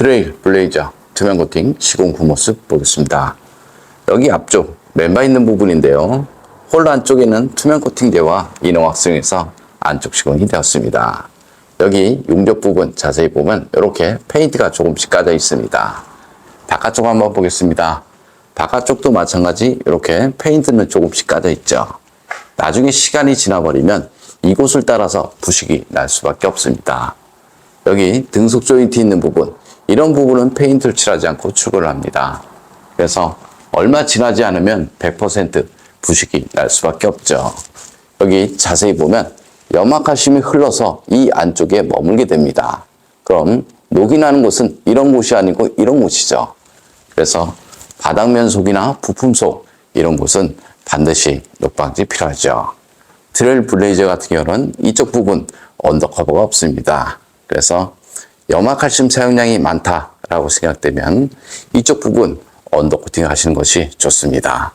트레일 블레이저 투명 코팅 시공 후 모습 보겠습니다. 여기 앞쪽 멤버 있는 부분인데요. 홀 안쪽에는 투명 코팅제와 인형 확성해서 안쪽 시공이 되었습니다. 여기 용접 부분 자세히 보면 이렇게 페인트가 조금씩 까져 있습니다. 바깥쪽 한번 보겠습니다. 바깥쪽도 마찬가지 이렇게 페인트는 조금씩 까져 있죠. 나중에 시간이 지나버리면 이곳을 따라서 부식이 날 수밖에 없습니다. 여기 등속 조인트 있는 부분 이런 부분은 페인트를 칠하지 않고 출고를 합니다. 그래서 얼마 지나지 않으면 100% 부식이 날 수밖에 없죠. 여기 자세히 보면 염화칼슘이 흘러서 이 안쪽에 머물게 됩니다. 그럼 녹이 나는 곳은 이런 곳이 아니고 이런 곳이죠. 그래서 바닥면 속이나 부품 속 이런 곳은 반드시 녹방지 필요하죠. 트레일 블레이저 같은 경우는 이쪽 부분 언더커버가 없습니다. 그래서 염화칼슘 사용량이 많다라고 생각되면 이쪽 부분 언더 코팅 하시는 것이 좋습니다.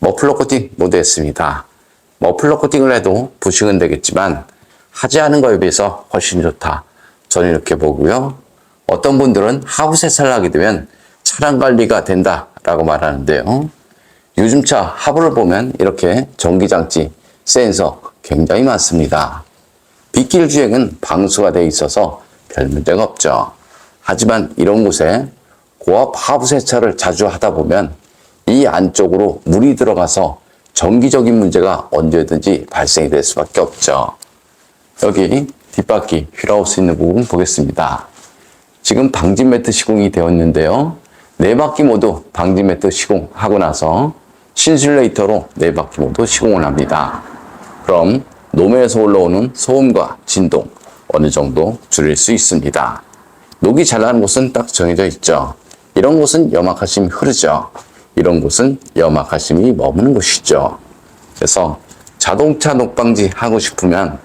머플러 코팅 모두 했습니다. 머플러 코팅을 해도 부식은 되겠지만 하지 않은 거에 비해서 훨씬 좋다. 저는 이렇게 보고요. 어떤 분들은 하부 세차를 하게 되면 차량 관리가 된다라고 말하는데요. 요즘 차 하부를 보면 이렇게 전기장치, 센서 굉장히 많습니다. 빗길 주행은 방수가 되어 있어서 별 문제가 없죠. 하지만 이런 곳에 고압 하부 세차를 자주 하다 보면 이 안쪽으로 물이 들어가서 전기적인 문제가 언제든지 발생이 될 수밖에 없죠. 여기 뒷바퀴 휠하우스 있는 부분 보겠습니다. 지금 방진 매트 시공이 되었는데요. 네 바퀴 모두 방진 매트 시공하고 나서 신슐레이터로 네 바퀴 모두 시공을 합니다. 그럼 노면에서 올라오는 소음과 진동 어느 정도 줄일 수 있습니다. 녹이 잘 나는 곳은 딱 정해져 있죠. 이런 곳은 염화칼슘이 흐르죠. 이런 곳은 염화칼슘이 머무는 곳이죠. 그래서 자동차 녹방지 하고 싶으면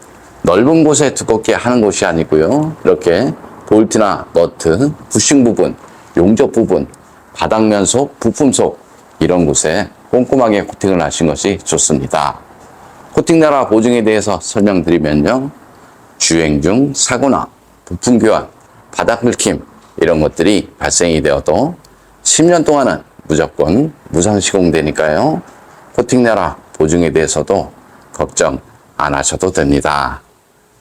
넓은 곳에 두껍게 하는 것이 아니고요. 이렇게 볼트나 너트, 부싱 부분, 용접 부분, 바닥면 속, 부품 속 이런 곳에 꼼꼼하게 코팅을 하신 것이 좋습니다. 코팅 나라 보증에 대해서 설명드리면요. 주행 중 사고나 부품 교환, 바닥 긁힘 이런 것들이 발생이 되어도 10년 동안은 무조건 무상 시공되니까요. 코팅 나라 보증에 대해서도 걱정 안 하셔도 됩니다.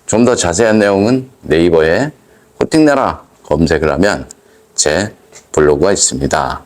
좀 더 자세한 내용은 네이버에 코팅 나라 검색을 하면 제 블로그가 있습니다.